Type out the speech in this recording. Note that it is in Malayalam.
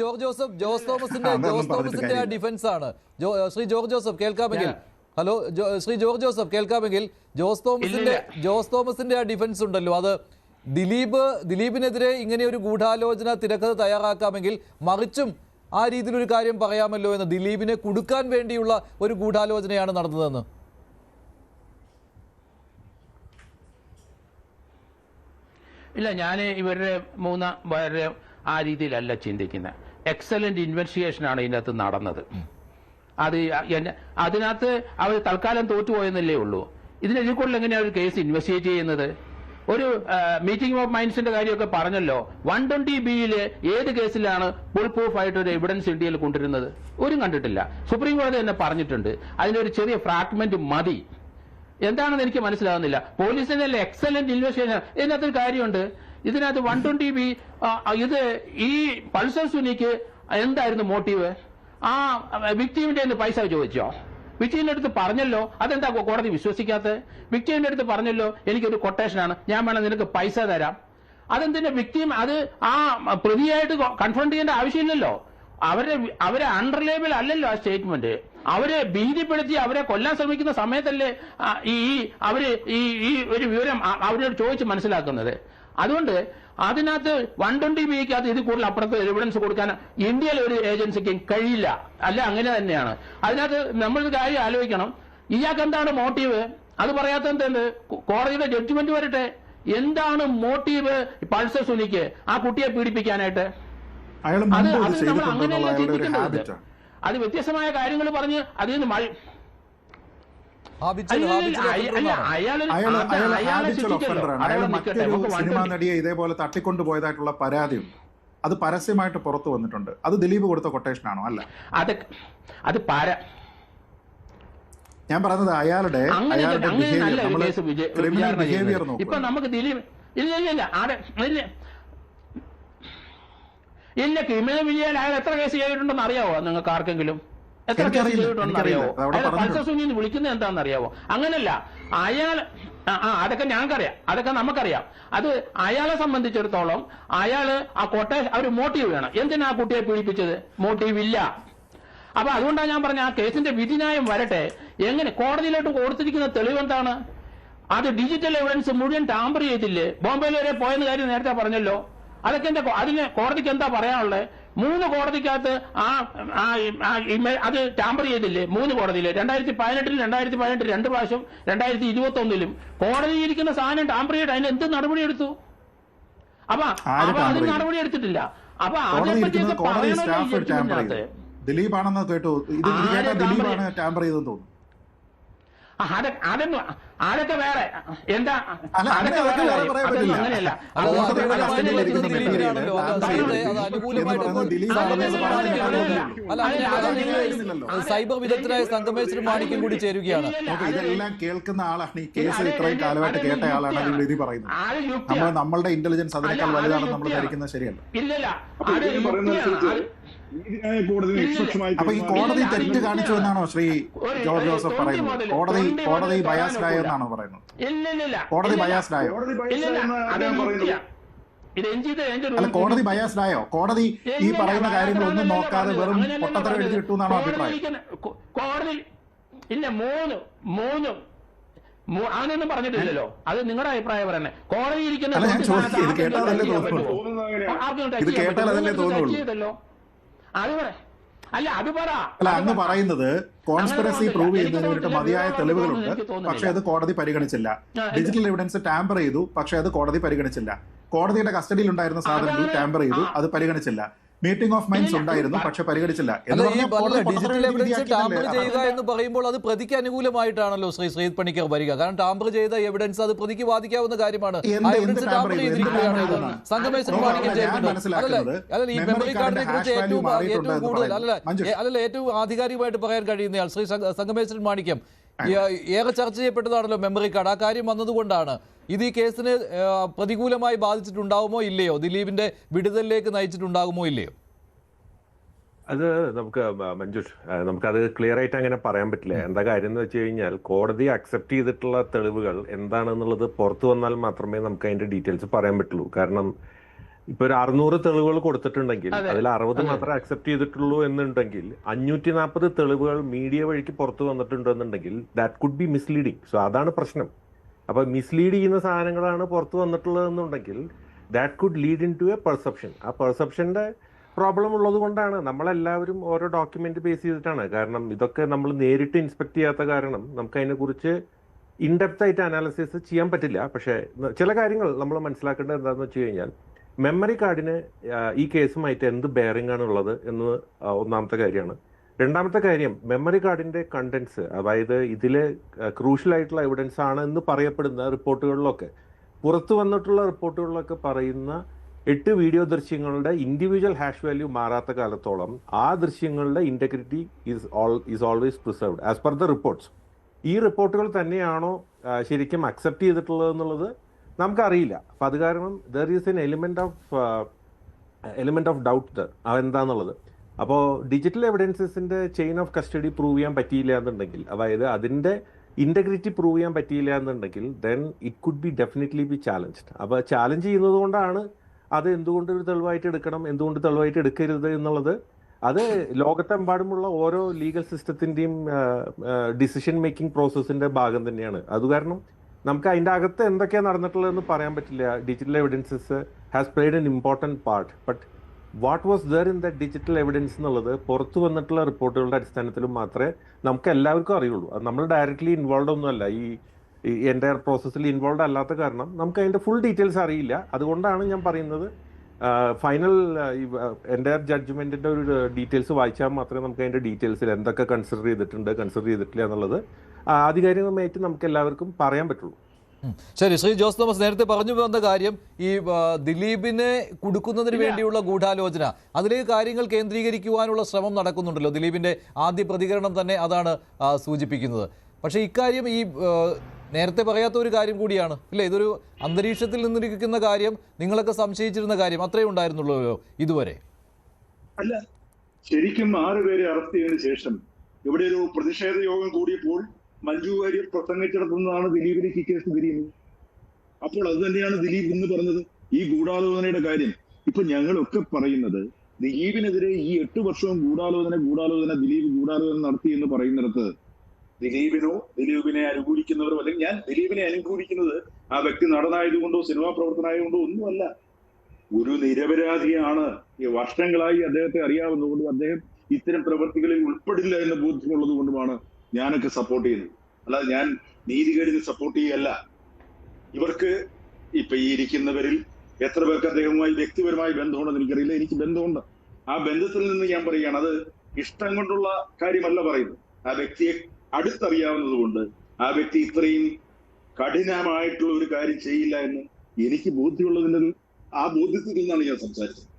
ജോർജ് ജോസഫ് ജോസ് തോമസിന്റെ ജോസ് തോമസിന്റെ ആ ഡിഫൻസ് ആണ്. ശ്രീ ജോർജ് ജോസഫ് കേൾക്കാമെങ്കിൽ. ഹലോ ശ്രീ ജോർജ് ജോസഫ് കേൾക്കാമെങ്കിൽ. ജോസ് തോമസിന്റെ ജോസ് തോമസിന്റെ ആ ഡിഫൻസ് ഉണ്ടല്ലോ. അത് ദിലീപ് ദിലീപിനെതിരെ ഇങ്ങനെ ഒരു ഗൂഢാലോചന തിരക്കഥ തയ്യാറാക്കാമെങ്കിൽ മറിച്ചും ആ രീതിയിലൊരു കാര്യം പറയാമല്ലോ എന്ന് ദിലീപിനെ കൊടുക്കാൻ വേണ്ടിയുള്ള ഒരു ഗൂഢാലോചനയാണ് നടന്നതെന്ന്. ഇല്ല ഞാൻ ഇവരുടെ മൂന്ന് വളരെ ആ രീതിയിലല്ല ചിന്തിക്കുന്നത് എക്സലന്റ് ഇൻവെസ്റ്റിഗേഷൻ ആണ് ഇതിനകത്ത് നടന്നത്. അത് അതിനകത്ത് അവർ തൽക്കാലം തോറ്റുപോയെന്നല്ലേ ഉള്ളൂ. ഇതിനെതിരെ കൂടുതൽ എങ്ങനെയാണ് ഒരു കേസ് ഇൻവെസ്റ്റിഗേറ്റ് ചെയ്യുന്നത്? ഒരു മീറ്റിംഗ് ഓഫ് മൈൻഡ്സിന്റെ കാര്യമൊക്കെ പറഞ്ഞല്ലോ. വൺ ട്വന്റി ബിയിൽ ഏത് കേസിലാണ് ഫുൾ പ്രൂഫ് ആയിട്ട് ഒരു എവിഡൻസ് ഇന്ത്യയിൽ കൊണ്ടുവരുന്നത്? ഒരു കണ്ടിട്ടില്ല. സുപ്രീം കോടതി തന്നെ പറഞ്ഞിട്ടുണ്ട്. അതിനൊരു ചെറിയ ഫ്രാഗ്മെന്റ് മതി. എന്താണെന്ന് എനിക്ക് മനസ്സിലാവുന്നില്ല. പോലീസിന്റെ എക്സലന്റ് ഇൻവെസ്റ്റിഗേഷൻ ഇതിനകത്തൊരു കാര്യമുണ്ട്. ഇതിനകത്ത് വൺ ട്വന്റി ബി ഇത് ഈ പൾസർ സുനിക്ക് എന്തായിരുന്നു മോട്ടീവ് ആ വിക്ടീമിന്റെ പൈസ ചോദിച്ചോ? വിക്ടീമിന്റെ അടുത്ത് പറഞ്ഞല്ലോ. അതെന്താ കോടതി വിശ്വസിക്കാത്തത്? വിക്ടീമിന്റെ അടുത്ത് പറഞ്ഞല്ലോ എനിക്കൊരു കൊട്ടേഷനാണ് ഞാൻ വേണം നിനക്ക് പൈസ തരാം. അതെന്തിന്റെ വിക്ടീം അത് ആ പ്രതിയായിട്ട് കൺഫ്രണ്ട് ചെയ്യേണ്ട ആവശ്യമില്ലല്ലോ? അവരെ അവരെ അണ്ടർലേബിൾ അല്ലല്ലോ ആ സ്റ്റേറ്റ്മെന്റ്. അവരെ ഭീതിപ്പെടുത്തി അവരെ കൊല്ലാൻ ശ്രമിക്കുന്ന സമയത്തല്ലേ ഈ അവർ ഈ ഈ ഒരു വിവരം അവരോട് ചോദിച്ച് മനസ്സിലാക്കുന്നത്. അതുകൊണ്ട് അതിനകത്ത് വൺ ട്വന്റി ബിക്കകത്ത് ഇത് കൂടുതൽ അപ്പുറത്ത് എവിഡൻസ് കൊടുക്കാൻ ഇന്ത്യയിൽ ഒരു ഏജൻസിക്കും കഴിയില്ല. അല്ല അങ്ങനെ തന്നെയാണ്. അതിനകത്ത് നമ്മൾ കാര്യം ആലോചിക്കണം. ഇയാൾക്ക് എന്താണ് മോട്ടീവ് അത് പറയാത്ത എന്തെന്ത് കോടതിയുടെ ജഡ്ജ്മെന്റ് വരട്ടെ. എന്താണ് മോട്ടീവ് പൾസർ സുനിക്ക് ആ കുട്ടിയെ പീഡിപ്പിക്കാനായിട്ട്? അയാൾ അത് അത് നമ്മൾ ചെയ്തിട്ടുണ്ടെന്നുള്ള അങ്ങനെയല്ല ചിന്തിക്കേണ്ടത് അത് വ്യത്യസ്തമായ കാര്യങ്ങൾ പറഞ്ഞ് അതിൽ നിന്ന് മഴ സിനിമാ നടിയെ ഇതേപോലെ തട്ടിക്കൊണ്ടുപോയതായിട്ടുള്ള പരാതിയുണ്ട്. അത് പരസ്യമായിട്ട് പുറത്തു വന്നിട്ടുണ്ട്. അത് ദിലീപ് കൊടുത്ത കൊട്ടേഷൻ ആണോ? അല്ല. അത് അത് പാര ഞാൻ പറഞ്ഞത് അയാളുടെ അയാളുടെ ബിഹേവിയർ നമ്മൾ വിജയ- ക്രിമിനൽ ബിഹേവിയർ നോക്കും ഇപ്പൊ നമുക്ക് ദിലീപ് ഇല്ല ഇല്ല ഇല്ല. ഇല്ല ക്രിമിനൽ വിജയൻ അയാൾ എത്ര കേസ് ചെയ്തിട്ടുണ്ടെന്ന് അറിയാവോ? നിങ്ങൾക്ക് ആർക്കെങ്കിലും? എത്ര കേസ് ചെയ്തിട്ടുണ്ടെന്ന് അറിയാവോ? അയാൾ. പൾസർ സുനിന്ന് വിളിക്കുന്നത് എന്താണെന്ന് അറിയാവോ? അങ്ങനല്ല. അയാൾ ആ അതൊക്കെ ഞങ്ങൾക്കറിയാം. അതൊക്കെ നമുക്കറിയാം. അത് അയാളെ സംബന്ധിച്ചിടത്തോളം അയാൾ ആ കൊട്ടേഷൻ ഒരു മോട്ടീവ് വേണം. എന്തിനാ ആ കുട്ടിയെ പീഡിപ്പിച്ചത്? മോട്ടീവ് ഇല്ല. അപ്പൊ അതുകൊണ്ടാണ് ഞാൻ പറഞ്ഞ ആ കേസിന്റെ വിധിന്യായം വരട്ടെ. എങ്ങനെ? കോടതിയിലോട്ട് കൊടുത്തിരിക്കുന്ന തെളിവ് എന്താണ്? അത് ഡിജിറ്റൽ എവിഡൻസ് മുഴുവൻ ടാമ്പർ ചെയ്തില്ലേ? ബോംബെയിൽ വരെ പോയെന്ന് കാര്യം നേരത്തെ പറഞ്ഞല്ലോ. അതൊക്കെ എന്റെ അതിന് കോടതിക്ക് എന്താ പറയാനുള്ളത് മൂന്ന് കോടതിക്കകത്ത് ആ അത് ടാമ്പർ ചെയ്തില്ലേ? മൂന്ന് കോടതിയിൽ രണ്ടായിരത്തി പതിനെട്ടിൽ രണ്ടായിരത്തി പതിനെട്ട് രണ്ട് പ്രാവശ്യം രണ്ടായിരത്തി ഇരുപത്തി ഒന്നിലും കോടതിയിൽ ഇരിക്കുന്ന സാധനം ടാമ്പർ ചെയ്ത് അതിന് എന്ത് നടപടി എടുത്തു? അപ്പൊ അപ്പൊ അതിന്? നടപടി എടുത്തിട്ടില്ല. അപ്പൊ അതിനെപ്പറ്റി അതിനെപ്പറ്റിയൊക്കെ പറയണമല്ലോ ദിലീപ് ആണെന്ന് കേട്ടു. ഇത് ദിലീപാണ് ടാമ്പർ ചെയ്തെന്ന് തോന്നുന്നു. അതൊന്നും അതൊക്കെ വേറെ എന്താ അതൊക്കെ വേറെ അതൊന്നും. അങ്ങനെയല്ല സൈബർ വിദഗ്ധരായ സംഗമേശ്വരൻ മാണിക്കും കൂടി ചേരുകയാണ് ഇതെല്ലാം കേൾക്കുന്ന ആളാണ് ഈ കേസ് ഇത്രയും കാലമായിട്ട് കേട്ട ആളാണ് അതിൽ വിധി പറയുന്നത്? നമ്മൾ നമ്മളുടെ ഇന്റലിജൻസ് അതിനേക്കാൾ വലുതാണ് അത് വലുതാണെന്ന് നമ്മൾ. ധരിക്കുന്നത് ശരിയല്ല ഇല്ലില്ല അപ്പൊ ഈ കോടതി തെറ്റ്. കാണിച്ചു എന്നാണോ ശ്രീ ജോർജ് ജോസഫ് പറയുന്നത്? കോടതി കോടതി ബയാസ്ഡ് ആയോ എന്നാണോ പറയുന്നത്. കോടതി ബയാസ്ഡ് ആയോ? അല്ല കോടതി ബയാസ്ഡ് ആയോ? കോടതി ഈ പറയുന്ന കാര്യങ്ങളൊന്നും നോക്കാതെ. വെറും പൊട്ടത്തരം എഴുതി കിട്ടും എന്നാണോ കോടതി അഭിപ്രായം? കോടതി ഇല്ല മൂന്ന് മൂന്ന് അങ്ങനെയൊന്നും പറഞ്ഞിട്ടില്ലല്ലോ. അത് നിങ്ങളുടെ അഭിപ്രായം പറയണേ. കോടതി ഇരിക്കുന്ന അത് പറ. അല്ല അത് പറ. അല്ല അന്ന് പറയുന്നത് കോൺസ്പിറസി പ്രൂവ് ചെയ്യുന്നതിനായിട്ട് ചെയ്യുന്നതിന് വേണ്ടിയിട്ട് തോന്നുന്നില്ല. മതിയായ തെളിവുകളുണ്ട് പക്ഷെ അത് കോടതി പരിഗണിച്ചില്ല. ഡിജിറ്റൽ എവിഡൻസ് ടാമ്പർ ചെയ്തു. പക്ഷെ അത് കോടതി പരിഗണിച്ചില്ല. കോടതിയുടെ കസ്റ്റഡിയിൽ ഉണ്ടായിരുന്ന സാധനങ്ങൾ ടാമ്പർ ചെയ്തു. അത് പരിഗണിച്ചില്ല. മീറ്റിംഗ് ഓഫ് മൈൻഡ്സ് ഉണ്ടായിരുന്നു പക്ഷെ പരിഗണിച്ചില്ല? ചെയ്യുക എന്ന് പറയുമ്പോൾ അത് പ്രതിക്ക് അനുകൂലമായിട്ടാണല്ലോ ശ്രീ ശ്രീത് പണിക്കർ വരിക. കാരണം ടാമ്പർ ചെയ്ത എവിഡൻസ് അത് പ്രതിക്ക് ബാധിക്കാവുന്ന കാര്യമാണ്. ഏറ്റവും ആധികാരികമായിട്ട് പറയാൻ കഴിയുന്നയാൾ ശ്രീ സംഗമേശ്വരൻ മാണിക്യം. ഏറെ ചർച്ച ചെയ്യപ്പെട്ടതാണല്ലോ മെമ്മറി കാർഡ്. ആ കാര്യം വന്നതുകൊണ്ടാണ്. ഇത് ഈ കേസിന് പ്രതികൂലമായി ബാധിച്ചിട്ടുണ്ടാകുമോ ഇല്ലയോ? ദിലീപിന്റെ വിടുതലിലേക്ക് നയിച്ചിട്ടുണ്ടാകുമോ ഇല്ലയോ? അത് നമുക്ക് മഞ്ജുഷ് നമുക്കത് ക്ലിയർ ആയിട്ട് അങ്ങനെ പറയാൻ പറ്റില്ല. എന്താ കാര്യം എന്ന് വെച്ച് കഴിഞ്ഞാൽ കോടതി അക്സെപ്റ്റ് ചെയ്തിട്ടുള്ള തെളിവുകൾ എന്താണെന്നുള്ളത് പുറത്തു വന്നാൽ മാത്രമേ നമുക്ക് അതിന്റെ ഡീറ്റെയിൽസ് പറയാൻ പറ്റുള്ളൂ. കാരണം ഇപ്പൊ ഒരു അറുന്നൂറ് തെളിവുകൾ കൊടുത്തിട്ടുണ്ടെങ്കിൽ അതിൽ അറുപത്. മാത്രമേ അക്സെപ്റ്റ് ചെയ്തിട്ടുള്ളൂ എന്നുണ്ടെങ്കിൽ അഞ്ഞൂറ്റി നാൽപ്പത് തെളിവുകൾ മീഡിയ വഴിക്ക് പുറത്തു വന്നിട്ടുണ്ടെന്നുണ്ടെങ്കിൽ that could be misleading so അതാണ് പ്രശ്നം. അപ്പൊ മിസ്ലീഡ് ചെയ്യുന്ന സാധനങ്ങളാണ് പുറത്തു വന്നിട്ടുള്ളതെന്നുണ്ടെങ്കിൽ that could lead in to a perception ആ പെർസെപ്ഷന്റെ പ്രോബ്ലം ഉള്ളത് കൊണ്ടാണ്. നമ്മളെല്ലാവരും ഓരോ ഡോക്യുമെന്റ് ബേസ് ചെയ്തിട്ടാണ്. കാരണം ഇതൊക്കെ നമ്മൾ നേരിട്ട് ഇൻസ്പെക്ട് ചെയ്യാത്ത കാരണം നമുക്ക് അതിനെക്കുറിച്ച് ഇൻഡെപ്ത് ആയിട്ട് അനാലിസിസ് ചെയ്യാൻ പറ്റില്ല. പക്ഷേ ചില കാര്യങ്ങൾ നമ്മൾ മനസ്സിലാക്കേണ്ടത് എന്താണെന്ന് വെച്ച് കഴിഞ്ഞാൽ മെമ്മറി കാർഡിന് ഈ കേസുമായിട്ട് എന്ത് ബെയറിംഗ് ആണ് ഉള്ളത് എന്ന് ഒന്നാമത്തെ കാര്യമാണ്. രണ്ടാമത്തെ കാര്യം മെമ്മറി കാർഡിന്റെ കണ്ടന്റ്സ് അതായത് ഇതിൽ ക്രൂഷ്യലായിട്ടുള്ള എവിഡൻസ് ആണ് എന്ന് പറയപ്പെടുന്ന റിപ്പോർട്ടുകളിലൊക്കെ. പുറത്തു വന്നിട്ടുള്ള റിപ്പോർട്ടുകളിലൊക്കെ പറയുന്ന എട്ട് വീഡിയോ ദൃശ്യങ്ങളുടെ ഇൻഡിവിജ്വൽ ഹാഷ് വാല്യൂ മാറാത്ത കാലത്തോളം ആ ദൃശ്യങ്ങളുടെ integrity is all is always preserved as per the reports ഈ റിപ്പോർട്ടുകൾ തന്നെയാണോ ശരിക്കും അക്സെപ്റ്റ് ചെയ്തിട്ടുള്ളത് എന്നുള്ളത് നമുക്കറിയില്ല. അപ്പം അത് കാരണം there is an element of element of doubt അതെന്താന്നുള്ളത്. അപ്പോൾ ഡിജിറ്റൽ എവിഡൻസസിന്റെ ചെയിൻ ഓഫ് കസ്റ്റഡി പ്രൂവ് ചെയ്യാൻ പറ്റിയില്ല എന്നുണ്ടെങ്കിൽ അതായത് അതിന്റെ ഇന്റഗ്രിറ്റി പ്രൂവ് ചെയ്യാൻ പറ്റിയില്ല എന്നുണ്ടെങ്കിൽ then it could be definitely be challenged അപ്പോൾ ചാലഞ്ച് ചെയ്യുന്നത് കൊണ്ടാണ് അത് എന്തുകൊണ്ട് ഒരു തെളിവായിട്ട് എടുക്കണം എന്തുകൊണ്ട് തെളിവായിട്ട് എടുക്കരുത് എന്നുള്ളത്. അത് ലോകത്തെമ്പാടുമുള്ള ഓരോ ലീഗൽ സിസ്റ്റത്തിന്റെയും ഡിസിഷൻ മേക്കിംഗ് പ്രോസസ്സിന്റെ ഭാഗം തന്നെയാണ്. അത് കാരണം നമുക്ക് അതിന്റെ അകത്ത് എന്തൊക്കെയാണ് നടന്നിട്ടുള്ളതെന്ന് പറയാൻ പറ്റില്ല. Digital evidences has played an important part but what was there in the digital evidence എന്നുള്ളത് പുറത്തു വന്നിട്ടുള്ള റിപ്പോർട്ടുകളുടെ അടിസ്ഥാനത്തിലും മാത്രമേ നമുക്ക് എല്ലാവർക്കും അറിയുള്ളൂ. അത് നമ്മൾ ഡയറക്റ്റ്ലി ഇൻവോൾവ് ഒന്നുമല്ല. ഈ എന്റെ പ്രോസസ്സിൽ ഇൻവോൾവ് അല്ലാത്ത കാരണം നമുക്ക് അതിന്റെ ഫുൾ ഡീറ്റെയിൽസ് അറിയില്ല. അതുകൊണ്ടാണ് ഞാൻ പറയുന്നത് ഫൈനൽ എന്റെ ജഡ്ജ്മെന്റിന്റെ ഒരു ഡീറ്റെയിൽസ് വായിച്ചാൽ മാത്രമേ നമുക്ക് അതിന്റെ ഡീറ്റെയിൽസിൽ എന്തൊക്കെ കൺസിഡർ ചെയ്തിട്ടുണ്ട് കൺസിഡർ ചെയ്തിട്ടില്ല എന്നുള്ളത് ആധികാരികമായിട്ട് നമുക്ക് എല്ലാവർക്കും പറയാൻ പറ്റുള്ളൂ. ശരി ശ്രീ ജോസ് തോമസ് നേരത്തെ പറഞ്ഞു വന്ന കാര്യം ഈ ദിലീപിനെ കൊടുക്കുന്നതിന് വേണ്ടിയുള്ള ഗൂഢാലോചന അതിലേക്ക് കാര്യങ്ങൾ കേന്ദ്രീകരിക്കുവാനുള്ള ശ്രമം നടക്കുന്നുണ്ടല്ലോ. ദിലീപിന്റെ ആദ്യ പ്രതികരണം തന്നെ അതാണ് സൂചിപ്പിക്കുന്നത്. പക്ഷേ ഇക്കാര്യം ഈ നേരത്തെ പറയാത്ത ഒരു കാര്യം കൂടിയാണ്. ഇല്ലേ? ഇതൊരു അന്തരീക്ഷത്തിൽ നിന്നിരിക്കുന്ന കാര്യം നിങ്ങളൊക്കെ സംശയിച്ചിരുന്ന കാര്യം അത്രേ ഉണ്ടായിരുന്നുള്ളൂ ഇതുവരെ? അല്ല ശരിക്കും ആറുപേരെ അറസ്റ്റ് ചെയ്തതിനു ശേഷം ഇവിടെ ഒരു പ്രതിഷേധ യോഗം കൂടിയപ്പോൾ മഞ്ജു വാര്യർ പ്രസംഗിച്ചിടത്തുനിന്നാണ് ദിലീപിലേക്ക് ഈ കേസ് തിരിയുന്നത്. അപ്പോൾ അത് തന്നെയാണ് ദിലീപ് ഇന്ന് പറഞ്ഞത്. ഈ ഗൂഢാലോചനയുടെ കാര്യം. ഇപ്പൊ ഞങ്ങളൊക്കെ പറയുന്നത് ദിലീപിനെതിരെ ഈ എട്ട് വർഷവും ഗൂഢാലോചന ഗൂഢാലോചന ദിലീപ് ഗൂഢാലോചന നടത്തി എന്ന് പറയുന്നിടത്ത് ദിലീപിനോ ദിലീപിനെ അനുകൂലിക്കുന്നവരോ അല്ലെങ്കിൽ ഞാൻ ദിലീപിനെ അനുകൂലിക്കുന്നത് ആ വ്യക്തി നടനായതുകൊണ്ടോ സിനിമാ പ്രവർത്തനമായതുകൊണ്ടോ ഒന്നുമല്ല. ഒരു നിരപരാധിയാണ്. ഈ വർഷങ്ങളായി അദ്ദേഹത്തെ അറിയാവുന്നതുകൊണ്ട് അദ്ദേഹം ഇത്തരം പ്രവൃത്തികളിൽ ഉൾപ്പെടില്ല എന്ന ബോധ്യമുള്ളത് കൊണ്ടുമാണ് ഞാനൊക്കെ സപ്പോർട്ട് ചെയ്യുന്നു. അല്ലാതെ ഞാൻ നീതികേടിന് സപ്പോർട്ട് ചെയ്യല്ല ഇവർക്ക് ഇപ്പൊ ഈ ഇരിക്കുന്നവരിൽ എത്ര പേർക്ക് അദ്ദേഹവുമായി വ്യക്തിപരമായ ബന്ധമുണ്ടെന്ന് എനിക്കറിയില്ല. എനിക്ക് ബന്ധമുണ്ട്. ആ ബന്ധത്തിൽ നിന്ന് ഞാൻ പറയുകയാണ് അത് ഇഷ്ടം കൊണ്ടുള്ള കാര്യമല്ല പറയുന്നത്. ആ വ്യക്തിയെ അടുത്തറിയാവുന്നതുകൊണ്ട് ആ വ്യക്തി ഇത്രയും കഠിനമായിട്ടുള്ള ഒരു കാര്യം ചെയ്യില്ല എന്ന് എനിക്ക് ബോധ്യമുള്ളതിന്റെ ആ ബോധ്യത്തിൽ നിന്നാണ് ഞാൻ സംസാരിച്ചത്.